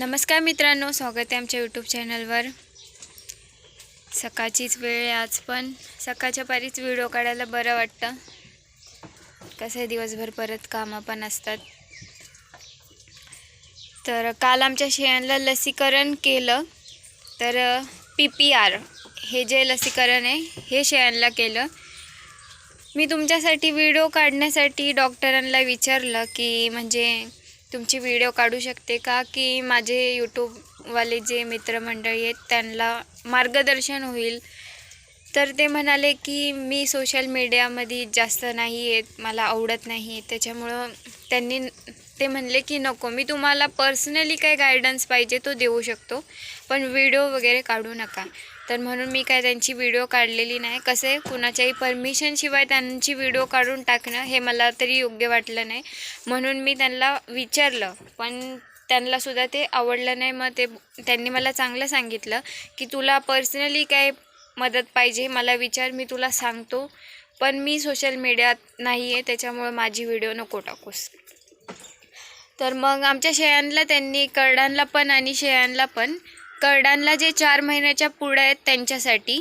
नमस्कार मित्रांनो स्वागत आहे आमच्या यूट्यूब चॅनलवर सकाळचीच वेळ आहे आज पण. सकाळच्या पारीच व्हिडिओ काढायला बरं वाटतं. कसं आहे दिवसभर परत कामं पण असतात. तर काल आमच्या शेळ्यांना लसीकरण केलं. तर पी पी आर हे जे लसीकरण आहे हे शेळ्यांना केलं. मी तुमच्यासाठी व्हिडिओ काढण्यासाठी डॉक्टरांना विचारलं की म्हणजे तुमची व्हिडिओ काढू शकते का? की माझे यूट्यूबवाले जे मित्रमंडळी आहेत त्यांना मार्गदर्शन होईल. तर ते म्हणाले की मी सोशल मीडियामध्ये जास्त नाही आहेत मला आवडत नाही. त्याच्यामुळं त्यांनी ते म्हणले की नको मी तुम्हाला पर्सनली काय गायडन्स पाहिजे तो देऊ शकतो. पण व्हिडिओ वगैरे काढू नका. तर म्हणून मी काय त्यांची व्हिडिओ काढलेली नाही. कसं? आहे कुणाच्याही परमिशनशिवाय त्यांची व्हिडिओ काढून टाकणं हे मला तरी योग्य वाटलं नाही. म्हणून मी त्यांना विचारलं. पण त्यांनासुद्धा ते आवडलं नाही. मग ते त्यांनी मला चांगलं सांगितलं की तुला पर्सनली काय मदत पाहिजे मला विचार. मी तुला सांगतो. पण मी सोशल मीडियात नाही आहे त्याच्यामुळं माझी व्हिडिओ नको टाकूस. तर मग आमच्या शेळ्यांना त्यांनी करडांना पण आणि शेळ्यांना पण करडांना जे चार महिन्याच्या पुढं आहेत त्यांच्यासाठी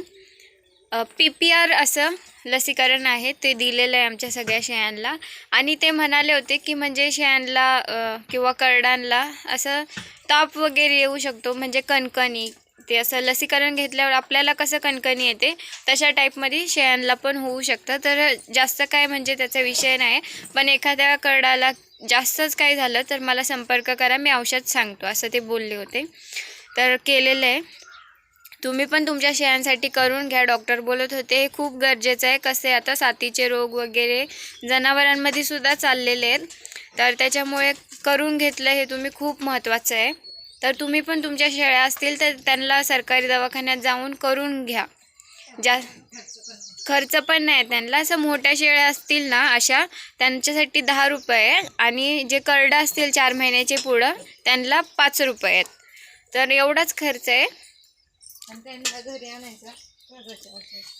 पी पी आर असं लसीकरण आहे ते दिलेलं आहे आमच्या सगळ्या शेळ्यांना. आणि ते म्हणाले होते की म्हणजे शेळ्यांना किंवा करडांना असं ताप वगैरे येऊ शकतो म्हणजे कणकणी ते असं लसीकरण घेतल्यावर आपल्याला कसं कणकणी येते तशा टाईपमध्ये शेळ्यांना पण होऊ शकतं. तर जास्त काय म्हणजे त्याचा विषय नाही. पण एखाद्या करडाला जास्तच काही झालं तर मला संपर्क करा मी औषध सांगतो असं ते बोलले होते. तर केलेलं आहे. तुम्ही पण तुमच्या शेळ्यांसाठी करून घ्या. डॉक्टर बोलत होते हे खूप गरजेचं आहे. कसे आता साथीचे रोग वगैरे? जनावरांमध्ये सुद्धा चाललेले आहेत. तर त्याच्यामुळे करून घेतलं हे तुम्ही खूप महत्त्वाचं आहे. तर तुम्ही पण तुमच्या शेळ्या असतील तर त्यांना सरकारी दवाखान्यात जाऊन करून घ्या. जा खर्च पण नाही त्यांना. असं मोठ्या शेळ्या असतील ना अशा त्यांच्यासाठी दहा रुपये आणि जे करडं असतील चार महिन्याचे पुढं त्यांना पाच रुपये आहेत. तर एवढाच खर्च आहे. आणि घरी आणायचं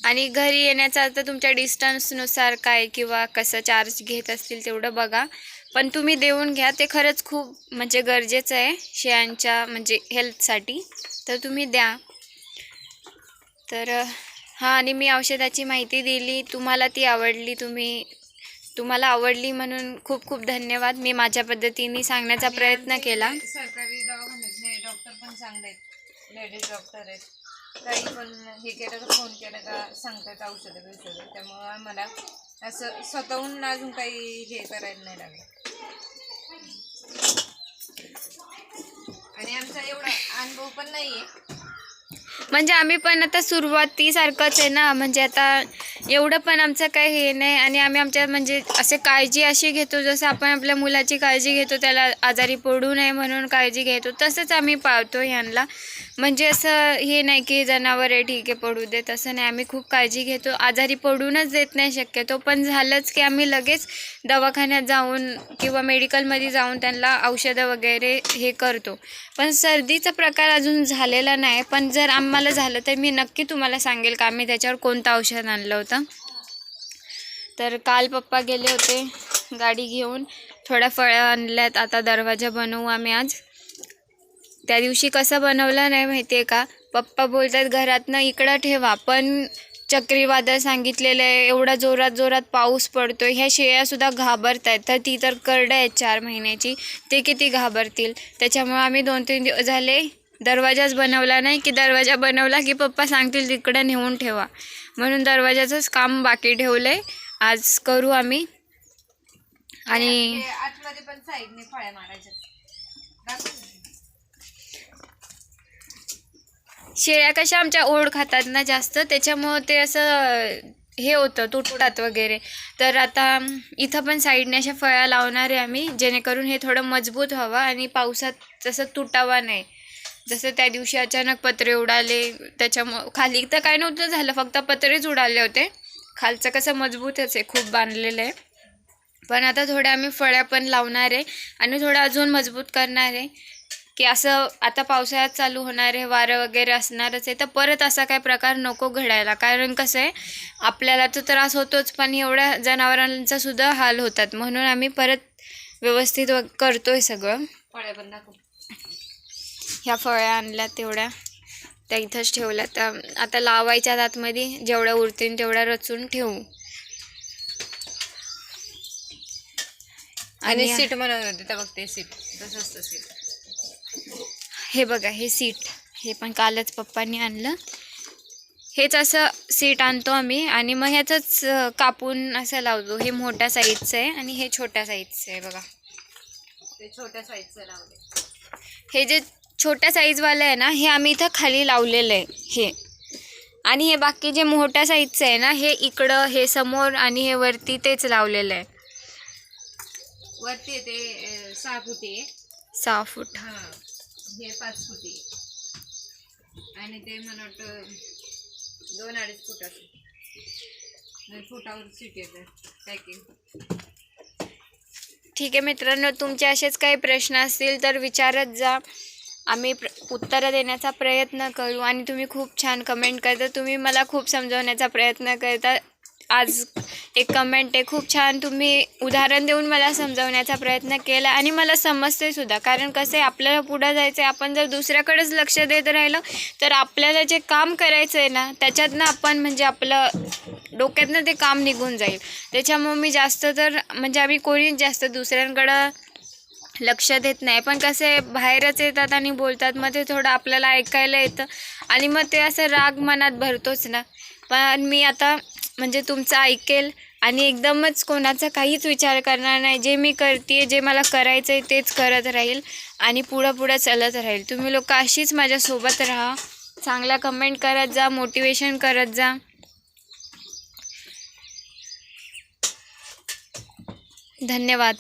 आणि घरी येण्याचा आता तुमच्या डिस्टन्सनुसार काय किंवा कसं चार्ज घेत असतील तेवढं बघा. पण तुम्ही देऊन घ्या ते खरंच खूप म्हणजे गरजेचं आहे शेळ्यांच्या म्हणजे हेल्थसाठी तर तुम्ही द्या. तर हां आणि मी औषधाची माहिती दिली तुम्हाला ती आवडली तुम्ही तुम्हाला आवडली म्हणून खूप खूप धन्यवाद. मी माझ्या पद्धतीने सांगण्याचा प्रयत्न केला. सरकारी डॉक्टर पण चांगले आहेत. लेडीज डॉक्टर आहेत. काही पण हे केलं का फोन केलं का सांगतात औषधं बिषधं. त्यामुळं आम्हाला असं स्वतःहून अजून काही हे करायला नाही लागलं. आणि आमचा एवढा अनुभव पण नाही आहे म्हणजे आम्ही पण आता सुरुवातीसारखंच आहे ना. म्हणजे आता एवढं पण आमचं काही हे नाही आणि आम्ही आमच्या म्हणजे असे काळजी अशी घेतो जसं आपण आपल्या मुलाची काळजी घेतो त्याला आजारी पडू नये म्हणून काळजी घेतो तसंच आम्ही पाळतो ह्यांना. म्हणजे असं हे नाही की जनावर आहे ठीक आहे पडू दे तसं नाही. आम्ही खूप काळजी घेतो. आजारी पडूनच देत नाही शक्यतो पण झालंच की आम्ही लगेच दवाखान्यात जाऊन किंवा मेडिकलमध्ये जाऊन त्यांना औषधं वगैरे हे करतो. पण सर्दीचा प्रकार अजून झालेला नाही. पण जर आम्हाला झालं तर मी नक्की तुम्हाला सांगेल का आम्ही त्याच्यावर कोणतं औषध आणलं होतं. तर काल पप्पा गेले होते गाडी घेऊन. थोड्या फळं आणल्यात. आता दरवाजा बनवू आम्ही आज. त्या दिवशी कसं बनवलं नाही माहिती आहे का? पप्पा बोलतात घरातनं इकडं ठेवा. पण चक्रीवादळ सांगितलेलं आहे एवढा जोरात जोरात पाऊस पडतो ह्या शेळ्यासुद्धा घाबरत आहेत तर ती तर करडं आहेत चार महिन्याची. ते किती घाबरतील? त्याच्यामुळे आम्ही दोन तीन दिवस झाले. दरवाजाच बनवला नाही की दरवाजा बनवला की पप्पा सांगतील तिकडं नेऊन ठेवा. म्हणून दरवाजाचंच काम बाकी ठेवलं आहे आज करू आम्ही. आणि ते आतमध्ये पण साईडने फळ्या मारायच्या. दाखव. शेळ्या कशा आमच्या ओढ खातात ना जास्त त्याच्यामुळं ते असं हे होतं तुटतात वगैरे. तर आता इथं पण साईडने अशा फळ्या लावणार आहे आम्ही जेणेकरून हे थोडं मजबूत व्हावं आणि पावसात तसं तुटावा नाही. जसं त्या दिवशी अचानक पत्रे उडाले त्याच्यामुळं खाली तर काय नव्हतं झालं फक्त पत्रेच उडाले होते. खालचं कसं मजबूतच आहे खूप बांधलेलं आहे. पण आता थोड्या आम्ही फळ्या पण लावणार आहे आणि थोडं अजून मजबूत करणार आहे की असं आता पावसाळ्यात चालू होणार आहे वारं वगैरे असणारच आहे तर परत असा काय प्रकार नको घडायला. कारण कसं आहे आपल्याला तर त्रास होतोच पण एवढ्या जनावरांचा सुद्धा हाल होतात. म्हणून आम्ही परत व्यवस्थित व करतोय सगळं. फळ्या पण दाखव. ह्या फळ्या आणल्या तेवढ्या. त्या इथंच ठेवल्या. तर आता लावायच्या आतमध्ये जेवढ्या उरतील तेवढ्या रचून ठेवू. आणि सीट म्हणत होते तर बघते सीट. तसं असतं सीट. हे बघा हे सीट. हे पण कालच पप्पांनी आणलं. हेच असं सीट आणतो आम्ही. आणि मग ह्याचंच कापून असं लावतो. हे मोठ्या साईजचं आहे आणि हे छोट्या साईजचं आहे बघा. ते छोट्या साईजचं लावले हे जे छोट्या साईजवालं आहे ना हे आम्ही इथं खाली लावलेलं आहे हे. आणि हे बाकी जे मोठ्या साईजचं आहे ना हे इकडं हे समोर आणि हे वरती तेच लावलेलं आहे. वरती ते सहा फुटी आहे. सहा फूट. हा हे पाच फुटी आणि ते मला वाटतं दोन अडीच फूट फुटावर सीट येते पॅकिंग ठीक आहे मित्रांनो तुमचे असेच काही प्रश्न असतील तर विचारत जा. आम्ही प्र उत्तरं देण्याचा प्रयत्न करू आणि तुम्ही खूप छान कमेंट करता. तुम्ही मला खूप समजवण्याचा प्रयत्न करता. आज एक कमेंट आहे खूप छान. तुम्ही उदाहरण देऊन मला समजवण्याचा प्रयत्न केला आणि मला समजते सुद्धा. कारण कसं आहे आपल्याला पुढं जायचं आहे आपण जर दुसऱ्याकडेच लक्ष देत राहिलं तर आपल्याला जे काम करायचं आहे ना त्याच्यातनं आपण म्हणजे आपलं डोक्यातनं ते काम निघून जाईल. त्याच्यामुळे मी जास्त तर म्हणजे आम्ही कोणीच जास्त दुसऱ्यांकडं लक्ष देत नाही. पण कसे बाहेरच येतात आणि बोलतात मग ते थोडं आपल्याला ऐकायला येतं. आणि मग ते असं राग मनात भरतोच ना. पण मी आता म्हणजे तुमचं ऐकेल आणि एकदमच कोणाचा काहीच विचार करणार नाही. जे मी करते जे मला करायचं आहे तेच करत राहील आणि पुढं पुढं चालत राहील. तुम्ही लोक अशीच माझ्यासोबत राहा. चांगला कमेंट करत जा मोटिवेशन करत जा. धन्यवाद.